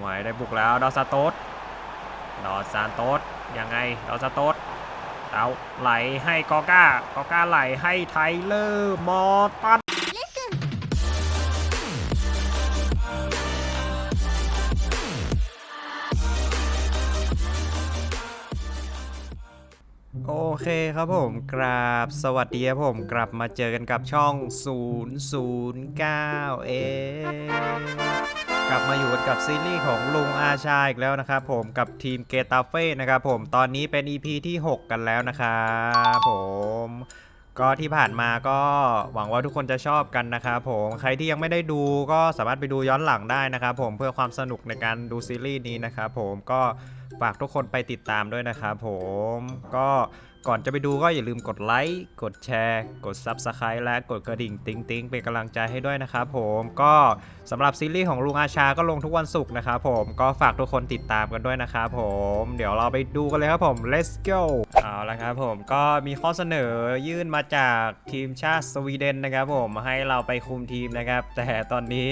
ไหวได้บุกแล้วดอสซานโตสดอสซานโตสยังไงดอสซานโตสเอาไหลให้กอก้ากอก้าไหลให้ไทเลอร์มอตัน ครับผมกราบสวัสดีครับผมกลับมาเจอกันกับช่อง 009เอกลับมาอยู่กันกับซีรีส์ของลุงอาชาอีกแล้วนะครับผมกับทีมเกตาเฟ่นะครับผมตอนนี้เป็น EP ที่ 6 กันแล้วนะครับผมก็ที่ผ่านมาก็หวังว่าทุกคนจะชอบกันนะครับผมใครที่ยังไม่ได้ดูก็สามารถไปดูย้อนหลังได้นะครับผมเพื่อความสนุกในการดูซีรีส์นี้นะครับผมก็ฝากทุกคนไปติดตามด้วยนะครับผมก็ ก่อนจะไปดูก็อย่าลืมกดไลค์ กดแชร์ กด Subscribe และกดกระดิ่ง ติ๊งติ๊งเป็นกำลังใจให้ด้วยนะครับผมก็ สำหรับซีรีส์ของลุงอาชาก็ลงทุกวันศุกร์นะครับผมก็ฝากทุกคนติดตามกันด้วยนะครับผมเดี๋ยวเราไปดูกันเลยครับผม let's go เอาละครับผมก็มีข้อเสนอยื่นมาจากทีมชาติสวีเดนนะครับผมให้เราไปคุมทีมนะครับ แต่ตอนนี้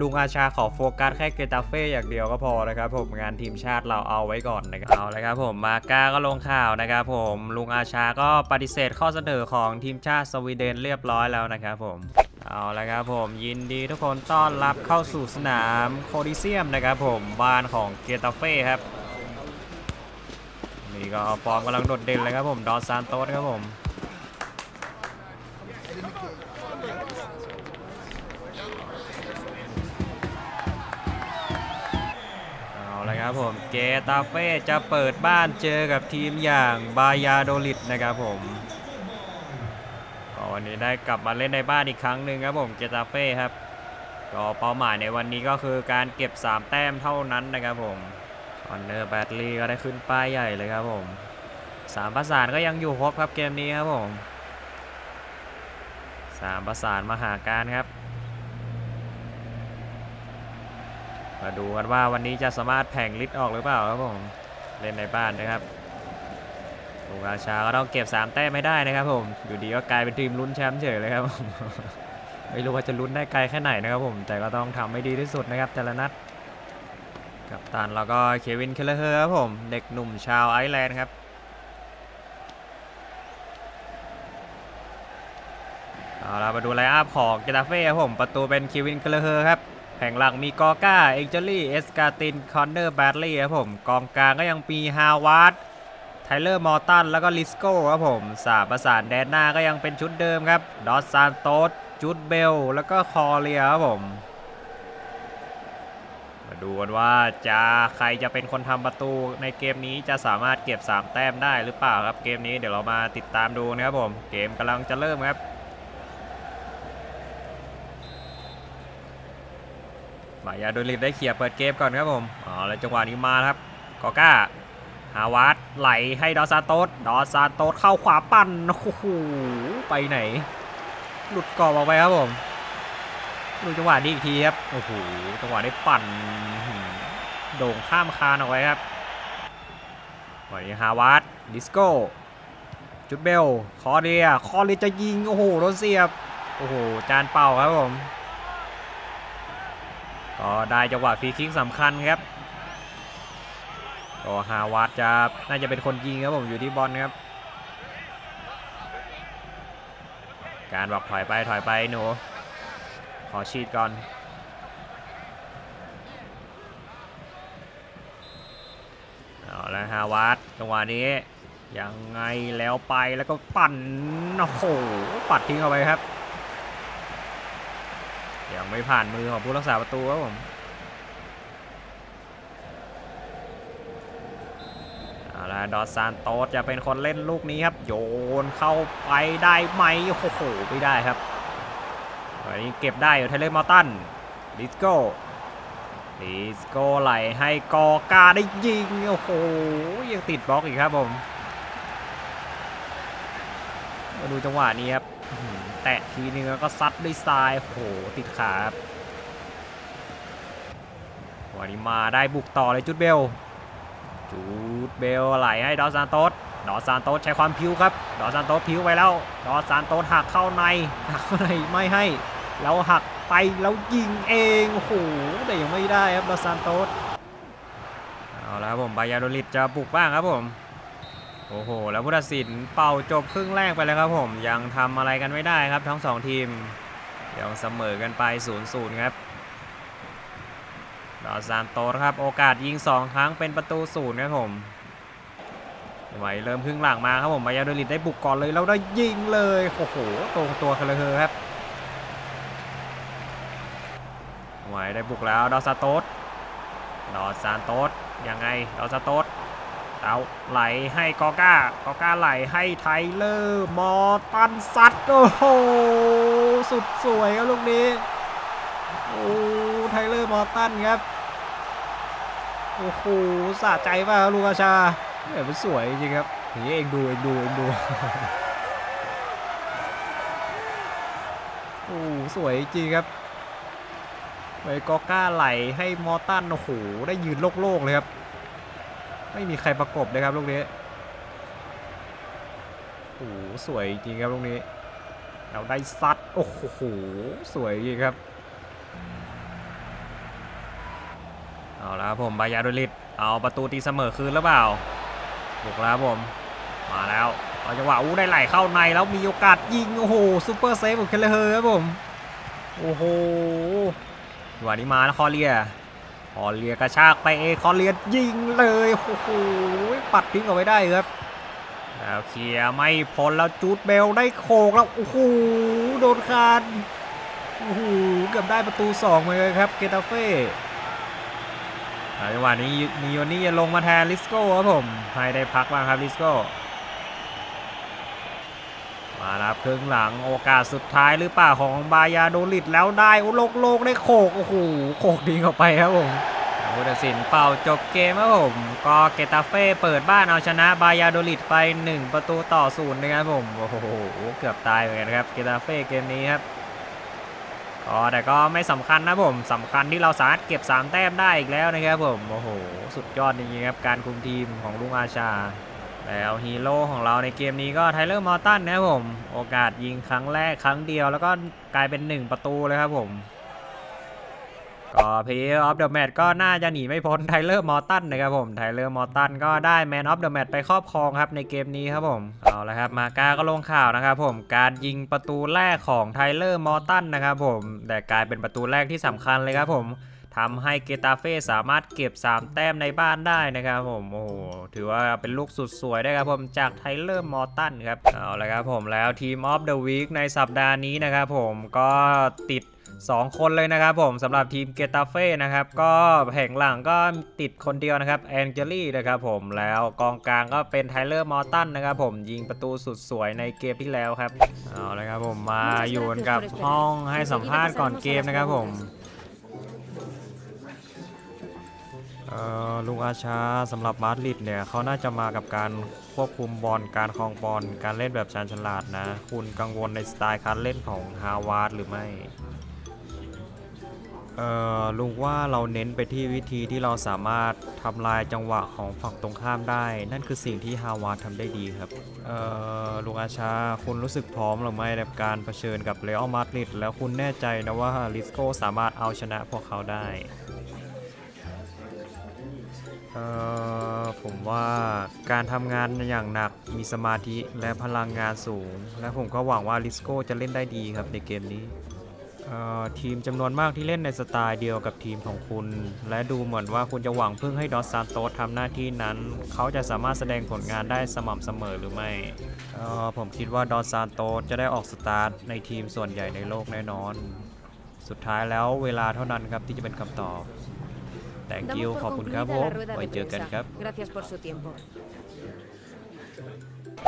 ลุงอาชาขอโฟกัสแค่เกตาเฟ่อย่างเดียวก็พอนะครับผมงานทีมชาติเราเอาไว้ก่อนนะครับเอาละครับผมมาก้าก็ลงข่าวนะครับผมลุงอาชาก็ปฏิเสธข้อเสนอของทีมชาติสวีเดนเรียบร้อยแล้วนะครับผม เอาละครับผมยินดีทุกคนต้อนรับเข้าสู่สนามโคดิเซียมนะครับผมบ้านของเกตาเฟ่ครับนี่ก็ฟอร์มกำลังโดดเด่นเลยครับผมดอนซานโตสครับผมเอาละครับผมเกตาเฟ่จะเปิดบ้านเจอกับทีมอย่างบายาโดลิดนะครับผม วันนี้ได้กลับมาเล่นในบ้านอีกครั้งหนึ่งครับผมเกตาเฟ่ครับก็เป้าหมายในวันนี้ก็คือการเก็บ 3 แต้มเท่านั้นนะครับผมคอนเนอร์แบตลีก็ได้ขึ้นป้ายใหญ่เลยครับผมสามประสานก็ยังอยู่ครบครับเกมนี้ครับผมสามประสานมาหาการครับ มาดูกันว่าวันนี้จะสามารถแผงลิดออกหรือเปล่าครับผม เล่นในบ้านนะครับ ลุงราชาก็ต้องเก็บ 3 แต้มไม่ได้นะครับผม อยู่ดีก็กลายเป็นทีมลุ้นแชมป์เฉยเลยครับผมไม่รู้ว่าจะลุ้นได้ไกลแค่ไหนนะครับผม แต่ก็ต้องทำให้ดีที่สุดนะครับ แต่ละนัด กับตันแล้วก็เควินเคลเลอร์ครับผม เด็กหนุ่มชาวไอร์แลนด์ครับเอาล่ะมาดูไลน์อัพของเกตาเฟ่ครับผม ประตูเป็นเควินเคลเลอร์ครับแผงหลังมีกอก้า เอ็กเจอรี่ เอสกาติน คอนเนอร์ แบดลี่ครับผม กองกลางก็ยังมีฮาวาร์ด ทเลอร์มอร์ตันแล้วก็ลิสโก้ครับผมสามประสานแดนหน้าก็ยังเป็นชุดเดิมครับ ดอสซานโตสจูดเบล แล้วก็คอเรียครับผม มาดูกันว่าจะใครจะเป็นคนทำประตูในเกมนี้จะสามารถเก็บ 3 แต้มได้หรือเปล่าครับเกมนี้เดี๋ยวเรามาติดตามดูนะครับผม เกมกำลังจะเริ่มครับมายาโดลิดได้เขี่ยเปิดเกมก่อนครับผม อ๋อ แล้วจังหวะนี้มาครับ กอก้า ฮาวาร์ดไหลให้ดอสซาโตสดอสซาโตสเข้าขวาปั้นโอ้โหไปไหน หลุดกรอบออกไปครับผมดูจังหวะนี้อีกทีครับโอ้โหจังหวะนี้ปั่นโด่งข้ามคานออกไปครับวันนี้ฮาวาร์ดดิสโก้จุดเบลคอเดียคอเดียจะยิงโอ้โหโดนเสียบโอ้โหจานเป่าครับผมก็ได้จังหวะฟรีคิกสำคัญครับ ก็ฮาวาดจะน่าจะเป็นคนยิงครับผมอยู่ที่บอลครับ การบอกถอยไปถอยไปหนู ขอชีดก่อน เอาแล้วฮาวาดจังหวะนี้ยังไงแล้วไปแล้วก็ปั่นโอ้โหปัดทิ้งเอาไปครับ ยังไม่ผ่านมือของผู้รักษาประตูครับผม เอาละ ดอสซานโตสจะเป็นคนเล่นลูกนี้ครับ โยนเข้าไปได้ไหมโอ้โหไม่ได้ครับอันนี้เก็บได้อยู่เทเลมอร์ตันดิสโก้ดิสโก้ไหลให้กอกาได้ยิงโอ้โหยังติดบล็อกอีกครับผมมาดูจังหวะนี้ครับแตะทีนึงแล้วก็ซัดด้วยทรายโอ้โหติดขาครับวันนี้มาได้บุกต่อเลยจุดเบล จูดเบลไหลให้ดอสซานโตสดอสซานโตสใช้ความพิ้วครับ ดอสซานโตสพิ้วไปแล้ว ดอสซานโตสหักเข้าในหักเข้าในไม่ให้ แล้วหักไปแล้วยิงเองโอ้โหแต่ยังไม่ได้ครับดอสซานโตสเอาแล้วครับผมบายาโดลิดจะบุกบ้างครับผมโอ้โห แล้วผู้ตัดสินเป่าจบครึ่งแรกไปแล้วครับผม ยังทำอะไรกันไม่ได้ครับทั้งสองทีมยังเสมอกันไป0-0ครับ ดอสซานโตครับโอกาสยิง 2 ครั้งเป็นประตูศูนย์ครับผมไหวเริ่มครึ่งหลังมาครับผมบายาโดลิดได้บุกก่อนเลยแล้วได้ยิงเลยโอ้โหตรงตัวกันเลยครับไหวได้บุกแล้วดอสซานโตสดอสซานโตสยังไงดอสซานโตสเอาไหลให้กอก้ากอก้าไหลให้ไทเลอร์มอตันซัดโอ้โหสุดสวยครับลูกนี้โอ้ เลอร์มอร์ตันครับ โอ้โหสะใจมากลูกอาชาเฮ้ยมันสวยจริงครับนี่เองดูเองดูเองดู โอ้สวยจริงครับไปกอก้าไหลให้มอตันโอ้โหได้ยืนโล่งๆเลยครับ ไม่มีใครประกบเลยครับลูกนี้โอ้โหสวยจริงครับลูกนี้ เราได้ซัด โอ้โห สวยจริงครับ เอาละครับผมบายาโดลิดเอาประตูตีเสมอคืนหรือเปล่าบุกแล้วครับผม มาแล้วเอาจังหวะอู้ได้ไหลเข้าในแล้วมีโอกาสยิงโอ้โหซูเปอร์เซฟของเคลเลอร์ครับผมโอ้โหจังหวะนี้มาแล้วคอเรียคอเลียกระชากไปเอคอเลียยิงเลยโอ้โหปัดทิ้งเอาไว้ได้ครับแล้วเคลียร์ไม่พ้นแล้วจูดเบลได้โขกแล้วโอ้โหโดนคานโอ้โหเกือบได้ประตู2เลยครับเกตาเฟ่ จังหวะนี้นิโยนี่จะลงมาแทนลิสโก้ครับผมให้ได้พักบ้างครับลิสโก้มาแล้วครับครึ่งหลังโอกาสสุดท้ายหรือเปล่าของบายาโดลิดแล้วได้โอ้โลกโลกได้โขกโอ้โหโขกทิ้งเข้าไปครับผมผู้ตัดสินเป่าจบเกมครับผมก็เกตาเฟ่เปิดบ้านเอาชนะบายาโดลิดไป 1 ประตูต่อศูนย์นะครับผมโอ้โหเกือบตายเหมือนกันครับเกตาเฟ่เกมนี้ครับ อ๋อแต่ก็ไม่สำคัญนะผมสำคัญที่เราสามารถเก็บ 3 แต้มได้อีกแล้วนะครับผมโอ้โหสุดยอดจริงๆครับการคุมทีมของลุงอาชา แล้วฮีโร่ของเราในเกมนี้ก็ไทเลอร์มอร์ตันนะครับผม โอกาสยิงครั้งแรกครั้งเดียว แล้วก็กลายเป็น 1 ประตูเลยครับผม ก็เพย์ออฟเดอะแมตก็น่าจะหนีไม่พ้นไทเลอร์มอร์ตันนะครับผมไทเลอร์มอร์ตันก็ได้แมนออฟเดอะแมตไปครอบครองครับในเกมนี้ครับผมเอาละครับมาก้าก็ลงข่าวนะครับผมการยิงประตูแรกของไทเลอร์มอร์ตันนะครับผมแต่กลายเป็นประตูแรกที่สำคัญเลยครับผมทำให้เกตาเฟ่สามารถเก็บ 3 แต้มในบ้านได้นะครับผม โอ้โห ถือว่าเป็นลูกสุดสวยได้ครับผมจากไทเลอร์มอร์ตันครับ เอาละครับผมแล้วทีมออฟเดอะวีคในสัปดาห์นี้นะครับผมก็ติด 2 คนเลยนะครับผมสำหรับทีมเกตาเฟ่นะครับ ก็แผงหลังก็ติดคนเดียวนะครับแองเจลี่นะครับผมแล้วกองกลางก็เป็นไทเลอร์มอร์ตันนะครับผมยิงประตูสุดสวยในเกมที่แล้วครับเอาละครับผมมาอยู่กันกับห้องให้สัมภาษณ์ก่อนเกมนะครับผมลุงอาชาสำหรับมาดริดเนี่ยเขาน่าจะมากับการควบคุมบอลการครองบอลการเล่นแบบชาญฉลาดนะ คุณกังวลในสไตล์การเล่นของฮาวาร์ดหรือไม่ เอ่อลุงว่าเราเน้นไปที่วิธีที่เราสามารถทำลายจังหวะของฝั่งตรงข้ามได้ นั่นคือสิ่งที่ฮาวาดทำได้ดีครับ เอ่อลุงอาชาคุณรู้สึกพร้อมหรือไม่ในการเผชิญกับเรอัลมาดริดแล้วคุณแน่ใจนะว่าลิสโก้สามารถเอาชนะพวกเขาได้ เอ่อผมว่าการทำงานอย่างหนักมีสมาธิและพลังงานสูง และผมก็หวังว่าลิสโก้จะเล่นได้ดีครับในเกมนี้ ทีมจำนวนมากที่เล่นในสไตล์เดียวกับทีมของคุณ และดูเหมือนว่าคุณจะหวังพึ่งให้ดอสซานโตสทำหน้าที่นั้น เขาจะสามารถแสดงผลงานได้สม่ำเสมอหรือไม่เอ่อผมคิดว่าดอสซานโตสจะได้ออกสตาร์ทในทีมส่วนใหญ่ในโลกแน่นอน สุดท้ายแล้วเวลาเท่านั้นครับที่จะเป็นคำตอบ แต่กิว Damos ขอบ por คุณครับผ concluida ม la rueda ไว้ de เจอกันครับ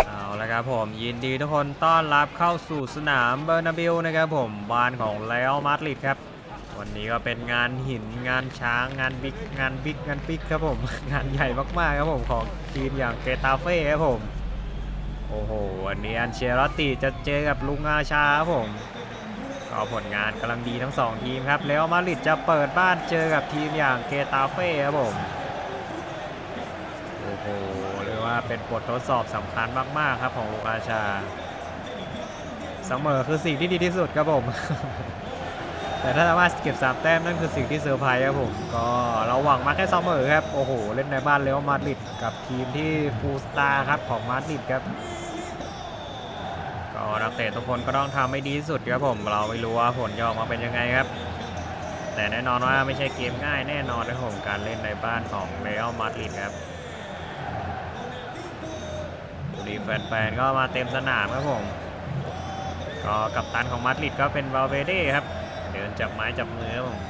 เอาละครับผมยินดีทุกคนต้อนรับเข้าสู่สนามเบอร์นาบิลนะครับผมบ้านของเรอัลมาดริดครับ วันนี้ก็เป็นงานหินงานช้างงานบิ๊กงานบิ๊กงานปิ๊กครับผม งานใหญ่มากๆครับผมของทีมอย่างเกตาเฟ่ครับผมโอ้โหวันนี้อันเชรติจะเจอกับลุงอาชาครับผมก็ผลงานกำลังดีทั้งสองทีมครับเรอัลมาดริดจะเปิดบ้านเจอกับทีมอย่างเกตาเฟ่ครับผมโอ้โห เป็นบททดสอบสำคัญมาก ๆ ครับของลูกอาชา เสมอคือสิ่งที่ดีที่สุดครับผม แต่ถ้าสามารถเก็บ3แต้มนั่นคือสิ่งที่เซอร์ไพรส์ครับผม ก็เราหวังมาแค่เสมอครับ โอ้โห เล่นในบ้านเรอัลมาดริดกับทีมที่ฟูลสตาร์ครับของมาดริดครับก็นักเตะทุกคนก็ต้องทำให้ดีที่สุดครับผม เราไม่รู้ว่าผลจะออกมาเป็นยังไงครับแต่แน่นอนว่าไม่ใช่เกมง่ายแน่นอนนะครับผมการเล่นในบ้านของเรอัลมาดริดครับ ดูดีแฟนๆก็มาเต็มสนามครับผมก็กัปตันของมาดริดก็เป็นวาเวเด้ครับ เดินจับไม้จับมือครับผม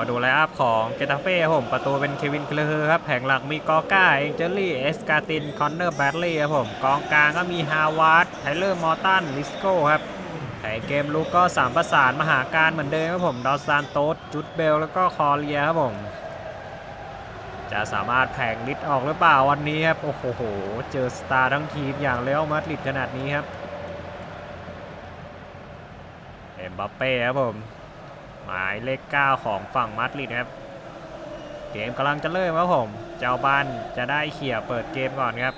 มาดูไลน์อัพของเกตาเฟ่ครับผม ประตูเป็นเควินเคลเฮอร์ครับ แผงหลักมีกอก้า เอ็งเจอรี่ เอสกาติน คอนเนอร์แบดลีย์ครับผม กองกลางก็มีฮาวาร์ดไทเลอร์ มอร์ตัน ลิสโก้ครับ แผงเกมลุกก็สามประสานมหาการเหมือนเดิมครับผมดอสซานโตสจุดเบลแล้วก็คอเรียครับผม จะสามารถแผงลิดออกหรือเปล่าวันนี้ครับ โอ้โห เจอสตาร์ทั้งทีมอย่างเรอัลมาดริดขนาดนี้ครับเอ็มบัปเป้ครับผม หมายเลข 9 ของฝั่งมาดริดครับ เกมกำลังจะเริ่มครับผม เจ้าบ้านจะได้เขี่ยเปิดเกมก่อนครับ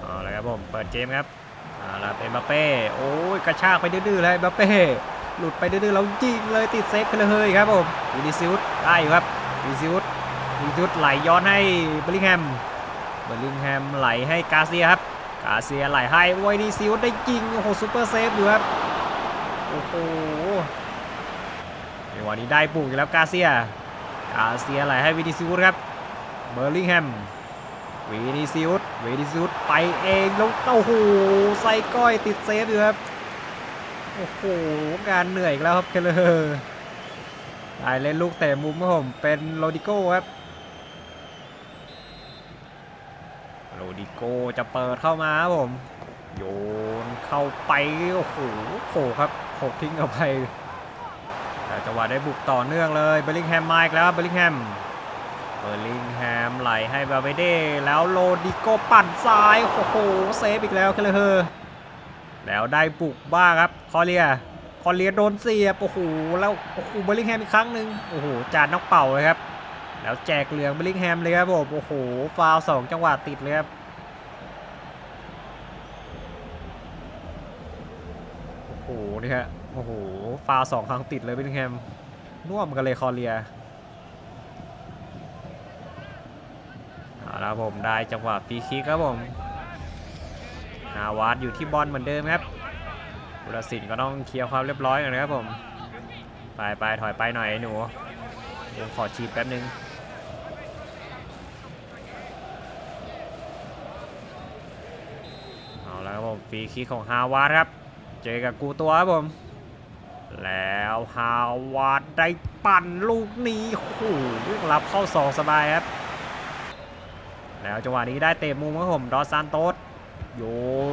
เอาละครับผมเปิดเกมครับ อาละเอ็มบัปเป้โอ้ยกระชากไปดื้อๆเลยบัปเป้หลุดไปดื้อๆแล้วยิงเลยติดเซฟกันเลยครับผมวินิซิอุสได้อยู่ครับวิซิอุสวิซิอุสไหลย้อนให้เบลลิงแฮมเบลลิงแฮมไหลให้กาเซียครับกาเซียไหลให้ไวนิซิอุสได้ยิงโอ้โหซูเปอร์เซฟอยู่ครับโอ้โหวันนี้ได้ปุ่งอยู่แล้วกาเซียกาเซียไหลให้วินิซิอุสครับเบลลิงแฮม วินิซิอุสวินิซิอุสไปเองแล้วโอ้โหใส่ก้อยติดเซฟอยู่ครับ โอ้โหงานเหนื่อยอีกแล้วครับเคเลอร์ได้เล่นลูกเตะมุมครับผมเป็นโรดิโก้ครับโรดิโก้จะเปิดเข้ามาครับผม โยนเข้าไป โอ้โหโขครับโขกทิ้งเอาไปแต่จังหวะได้บุกต่อเนื่องเลยเบลลิงแฮมมาอีกแล้วเบลลิงแฮม อร์ลิงแฮมไหลให้บาเวเด้แล้วโรดิโกปั่นซ้ายโอ้โหเซฟอีกแล้วเคเลอร์แล้วได้บุกบ้างครับคอเรียคอเรียโดนเสียบโอ้โหแล้วโอ้โหเบลลิงแฮมอีกครั้งหนึ่งโอ้โหจานนอกเป่าเลยครับ แล้วแจกเหลืองเบลลิงแฮมเลยครับผมโอ้โหฟาวสองจังหวะติดเลยครับโอ้โหนี่ฮะโอ้โหฟาวสองครั้งติดเลยเบลลิงแฮมน่วมกันเลยคอเรีย เอาละ ครับผมได้จังหวะฟรีคิกครับผมฮาวาร์ดอยู่ที่บอลเหมือนเดิมครับบุรสินก็ต้องเคลียร์ความเรียบร้อยก่อนนะครับผม ไปไปถอยไปหน่อยไอ้หนูผมขอชีพแป๊บนึงเอาละครับผมฟรีคิกของฮาวาร์ดครับ เจอกับกูตัวครับผม แล้วฮาวาร์ดได้ปั่นลูกนี้โอ้โหรับเข้าสองสบายครับ แล้วจังหวะนี้ได้เตะมุมครับผมดอสซานโตสโย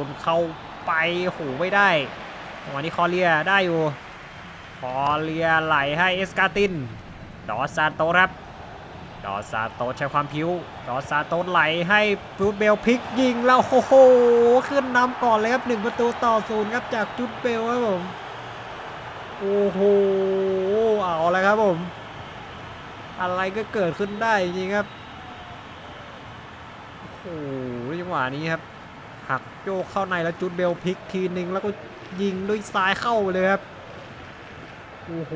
นเข้าไปโหไม่ได้จังหวะนี้คอเลียได้อยู่คอเลียไหลให้เอสกาติน ดอสซานโตครับ ดอสซานโตใช้ความพิ้วดอสซานโตสไหลให้จูดเบลพลิกยิงแล้วโอ้โหขึ้นนำก่อนเลยครับหนึ่งประตูต่อศูนย์ครับจากจูดเบลครับผมโอ้โหเอาแล้วครับผม อะไรก็เกิดขึ้นได้จริงครับ โอ้โหจังหวะนี้ครับ หักโยกเข้าในแล้วจุดเบลพลิกทีนึงแล้วก็ยิงด้วยซ้ายเข้าเลยครับ โอ้โห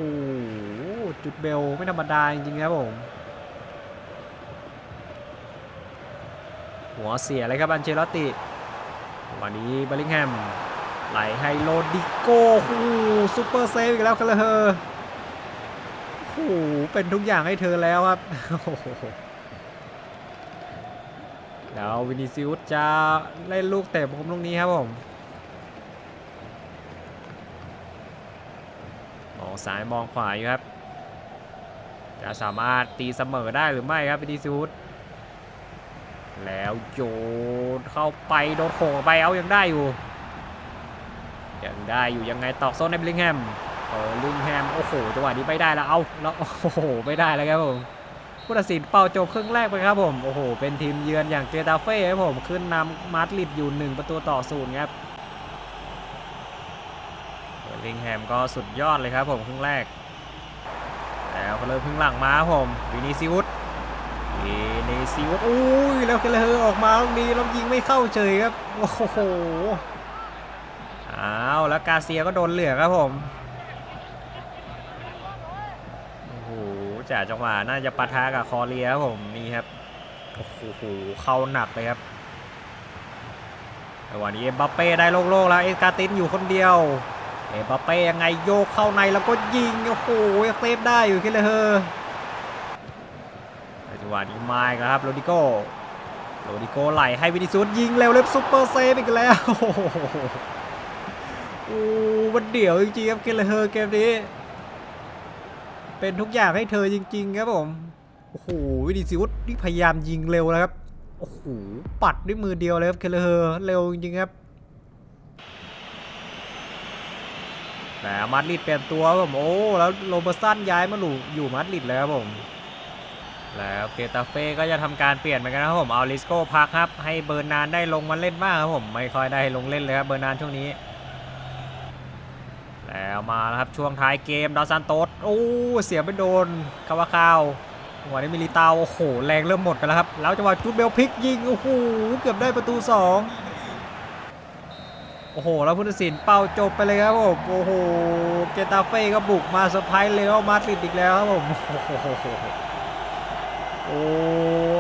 จุดเบลไม่ธรรมดาจริงๆครับผม หัวเสียเลยครับอันเชลติวันนี้เบลลิงแฮม ไหลให้โรดิโก้โอ้โหซูเปอร์เซฟอีกแล้วครับเลยโอ้โหเป็นทุกอย่างให้เธอแล้วครับโอ้โห แล้ววินิซิอุสจะเล่นลูกเตะมุมลูกนี้ครับผมมองซ้ายมองขวาอยู่ครับ จะสามารถตีเสมอได้หรือไม่ครับวินิซิอุสแล้วโยนเข้าไปโดนโขงออกไปเอายังได้อยู่ ยังได้อยู่ยังไงตอกโซนในบลิงแฮมเออลิงแฮมโอ้โหจังหวะนี้ไม่ได้แล้วเอาแล้วโอ้โหไม่ได้แล้วครับผม ผู้ตัดสินเป่าจบครึ่งแรกไปครับผม โอ้โห เป็นทีมเยือนอย่างเกตาเฟ่ครับผมขึ้นนำมาดริดอยู่ 1 ประตูต่อศูนย์ครับเบลลิงแฮมก็สุดยอดเลยครับผมครึ่งแรก แล้วก็เริ่มครึ่งหลังมาครับผมวินิซิอุสวินิซิวอุ้ยแล้วเคเลอร์ออกมาตรงนี้แล้วยิงไม่เข้าเฉยครับ โอ้โหอ้าวแล้วกาเซียก็โดนเหลืองครับผม จ่าจังหวะน่าจะปะทะกับคอเรียครับผมนี่ครับโอ้โหเข้าหนักเลยครับแต่วันนี้เอ็มบัปเป้ได้โล่งๆแล้วเอ็กาตินอยู่คนเดียวเอ็มบัปเป้ยังไงโยกเข้าในแล้วก็ยิงโอ้โหเซฟได้อยู่คิดเลยเฮอจังหวะนี้มาอีกแล้วครับโรดิโก้โรดิโก้ไหลให้วินิซูสยิงเร็วเลยซุปเปอร์เซฟอีกแล้วโอ้โหโอ้มันเดี่ยวจริงๆครับคิดเลยเฮอเกมนี้ เป็นทุกอย่างให้เธอจริง ๆ ครับผม โอ้โห วินิซิอุสนี่พยายามยิงเร็วแล้วครับ โอ้โห ปัดด้วยมือเดียวเลยครับ เคเลอร์เร็วจริงๆครับ แต่มาดริดเปลี่ยนตัวครับผมโอ้ แล้วโรเบอร์สันย้ายมาอยู่อยู่มาดริดแล้วครับผม แล้วเกตาเฟ่ก็จะทำการเปลี่ยนเหมือนกันนะครับผม เอาลิสโก้พักครับ ให้เบอร์นานได้ลงมาเล่นบ้างครับผม ไม่ค่อยได้ลงเล่นเลยครับเบอร์นานช่วงนี้ แล้วมาแล้วครับช่วงท้ายเกมดาวซันโตสโอ้เสียไปโดนคาวาคาวหัวนี้มิลิตาโอ้โหแรงเริ่มหมดกันแล้วครับแล้วจังหวะจุดเบลพลิกยิงโอ้โหเกือบได้ประตู 2 โอ้โห แล้วพุทธศิลป์เป่าจบไปเลยครับผมโอ้โหเกตาเฟ่ก็บุกมาเซอร์ไพรส์เลยว่ามาดริดอีกแล้วครับผมโอ้โหโอ้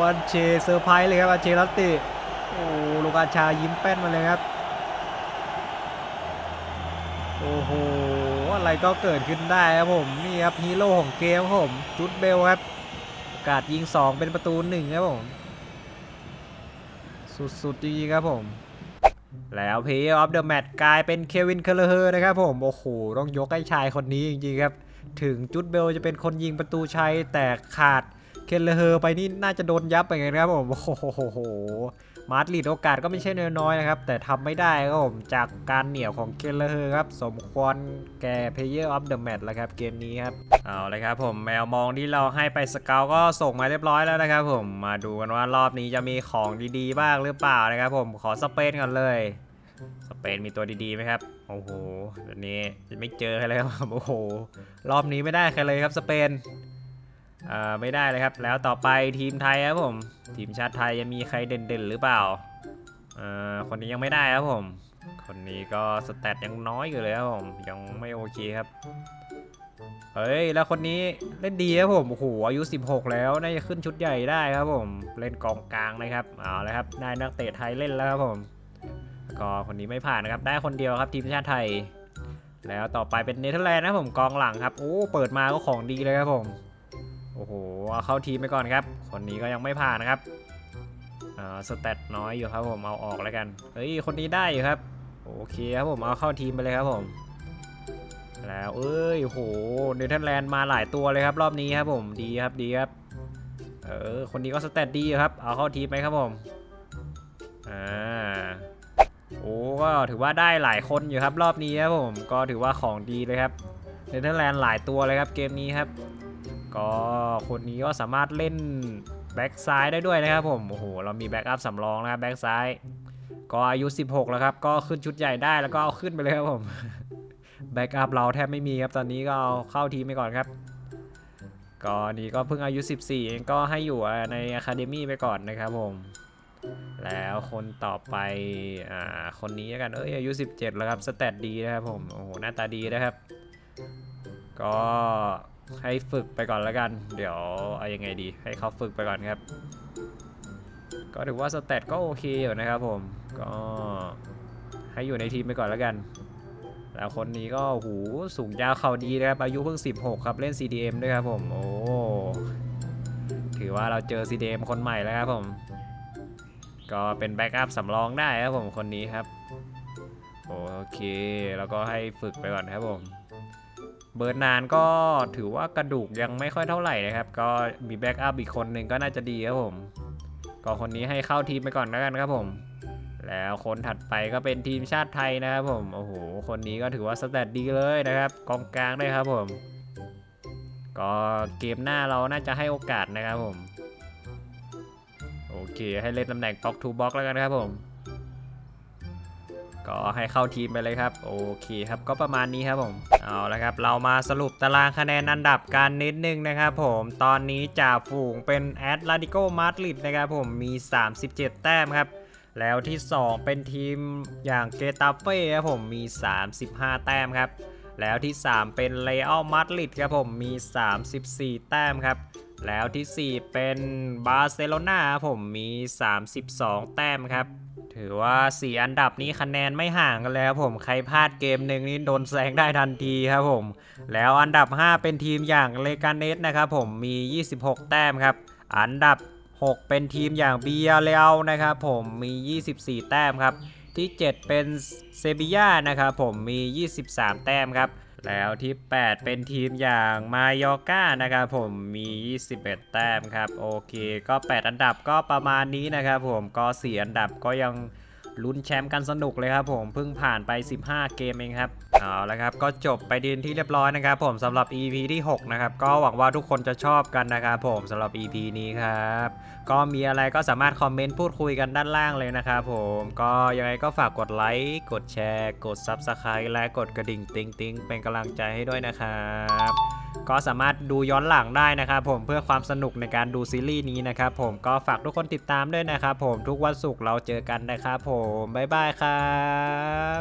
อันเชเซอร์ไพรส์เลยครับอันเชลัตติโอ้ลูกอาชายิ้มแป้นมาเลยครับ โอ้โห อะไรก็เกิดขึ้นได้ครับผม นี่ครับฮีโร่ของเกมครับผมจุดเบลครับกาสยิง 2 เป็นประตู1ครับผม สุดๆจริงๆครับผม แล้วพย์ออฟเดอะแมตช์กลายเป็นเควินเคลเลอร์นะครับผม โอ้โห ต้องยกให้ชายคนนี้จริงๆครับ ถึงจุดเบลจะเป็นคนยิงประตูชัยแต่ขาดเคลเลอร์ไปนี่น่าจะโดนยับไปไงนะครับผม โอ้โห มาดริดโอกาสก็ไม่ใช่น้อยๆนะครับ แต่ทำไม่ได้ครับผมจากการเหนียวของเกลเลอร์ครับ สมควรแก่ Player of the Match แล้วครับเกมนี้ครับ เอาเลยครับผมแมวมองที่เราให้ไปสเกลก็ส่งมาเรียบร้อยแล้วนะครับผมมาดูกันว่ารอบนี้จะมีของดีๆ บ้างหรือเปล่านะครับผมขอสเปนก่อนเลยสเปนมีตัวดีๆไหมครับ โอ้โหเดี๋ยวนี้ไม่เจอใครเลยครับ โอ้โห รอบนี้ไม่ได้ใครเลยครับสเปน อ่าไม่ได้เลยครับ แล้วต่อไปทีมไทยครับผม ทีมชาติไทยยังมีใครเด่นๆหรือเปล่าอ่าคนนี้ยังไม่ได้ครับผม คนนี้ก็สแตทยังน้อยอยู่เลยครับผมยังไม่โอเคครับเฮ้ยแล้วคนนี้เล่นดีครับผมโอ้โหอายุ 16 แล้วน่าจะขึ้นชุดใหญ่ได้ครับผมเล่นกองกลางนะครับเอาเลยครับได้นักเตะไทยเล่นแล้วครับผมก็คนนี้ไม่ผ่านนะครับได้คนเดียวครับทีมชาติไทย แล้วต่อไปเป็นเนเธอร์แลนด์นะครับผมกองหลังครับโอ้เปิดมาก็ของดีเลยครับผม โอ้โหเอาเข้าทีมไปก่อนครับ คนนี้ก็ยังไม่ผ่านนะครับอ่าสแตทน้อยอยู่ครับผมเอาออกแล้วกันเฮ้ยคนนี้ได้อยู่ครับโอเคครับผมเอาเข้าทีมไปเลยครับผม แล้วเอ้ยโหเนเธอร์แลนด์มาหลายตัวเลยครับ รอบนี้ครับผมดีครับดีครับเออคนนี้ก็สแตทดีครับ เอาเข้าทีมไปครับผมอ่าโอ้ก็ถือว่าได้หลายคนอยู่ครับรอบนี้ครับผมก็ถือว่าของดีเลยครับเนเธอร์แลนด์หลายตัวเลยครับเกมนี้ครับ ก็คนนี้ก็สามารถเล่นแบ็กซ้ายได้ด้วยนะครับผม โอ้โห เรามีแบ็กอัพสำรองนะครับแบ็กซ้าย ก็อายุ 16 แล้วครับ ก็ขึ้นชุดใหญ่ได้แล้วก็เอาขึ้นไปเลยครับผม แบ็กอัพเราแทบไม่มีครับ ตอนนี้ก็เอาเข้าทีมไปก่อนครับ ก็นี่ก็เพิ่งอายุ 14เองก็ให้อยู่ในอะคาเดมี่ไปก่อนนะครับผม แล้วคนต่อไป อ่า คนนี้กัน เอ้ย อายุ 17 แล้วครับ สแตทดีนะครับผม โอ้โห หน้าตาดีนะครับ ก็ ให้ฝึกไปก่อนแล้วกัน เดี๋ยวเอายังไงดี ให้เขาฝึกไปก่อนครับ ก็ถือว่าสเตตก็โอเคอยู่นะครับผม ก็ให้อยู่ในทีมไปก่อนแล้วกัน แล้วคนนี้ก็โอ้โหสูงยาวเข่าดีนะครับ อายุเพิ่ง 16 ครับ เล่น CDM ด้วยครับผม โอ้ ถือว่าเราเจอ CDM คนใหม่แล้วครับผม ก็เป็นแบ็กอัพสำรองได้ครับผมคนนี้ครับ โอเค แล้วก็ให้ฝึกไปก่อนครับผม เบิร์นนานก็ถือว่ากระดูกยังไม่ค่อยเท่าไหร่นะครับ ก็มีแบ็กอัพอีกคนหนึ่งก็น่าจะดีครับผม ก็คนนี้ให้เข้าทีมไปก่อนแล้วกันครับผม แล้วคนถัดไปก็เป็นทีมชาติไทยนะครับผม โอ้โห คนนี้ก็ถือว่าสแตทดีเลยนะครับ กองกลางด้วยครับผม ก็เกมหน้าเราน่าจะให้โอกาสนะครับผม โอเค ให้เล่นตำแหน่งบ็อกทูบ็อกแล้วกันครับผม ก็ให้เข้าทีมไปเลยครับ โอเคครับก็ประมาณนี้ครับผมเอาละครับ เรามาสรุปตารางคะแนนอันดับกันนิดนึงนะครับผมตอนนี้จ่าฝูงเป็นแอตเลติโกมาดริดนะครับผมมี 37 แต้มครับแล้วที่ 2 เป็นทีมอย่างเกตาเฟ่ครับผมมี 35 แต้มครับ แล้วที่ 3 เป็นเลอัลมาดริดครับผมมี 34 แต้มครับ แล้วที่ 4 เป็นบาร์เซโลนาครับผมมี 32 แต้มครับ ถือว่า 4 อันดับนี้คะแนนไม่ห่างกันแล้วผมใครพลาดเกมหนึ่งนี่โดนแซงได้ทันทีครับผม แล้วอันดับ 5 เป็นทีมอย่างเลกาเนสนะครับผมมี 26 แต้มครับ อันดับ 6 เป็นทีมอย่างเบียเรลนะครับผมมี 24 แต้มครับ ที่ 7 เป็นเซบีย่านะครับผมมี 23 แต้มครับ แล้วที่ 8 เป็นทีมอย่างมายอร์ก้านะครับผมมี 21 แต้มครับ โอเค ก็ 8 อันดับก็ประมาณนี้นะครับผมก็ 4 อันดับก็ยัง ลุ้นแชมป์กันสนุกเลยครับผมเพิ่งผ่านไป 15 เกมเองครับเอาละครับก็จบไปดีนที่เรียบร้อยนะครับผมสำหรับ EP ที่ 6 นะครับ ก็หวังว่าทุกคนจะชอบกันนะครับผมสำหรับ EP นี้ครับ ก็มีอะไรก็สามารถคอมเมนต์พูดคุยกันด้านล่างเลยนะครับผมก็ยังไงก็ฝากกดไลค์กดแชร์ กด Subscribe และกดกระดิ่งติ๊งติ๊งเป็นกำลังใจให้ด้วยนะครับ ก็สามารถดูย้อนหลังได้นะครับผมเพื่อความสนุกในการดูซีรีส์นี้นะครับผมก็ฝากทุกคนติดตามด้วยนะครับผมทุกวันศุกร์เราเจอกันนะครับผมบ๊ายบายครับ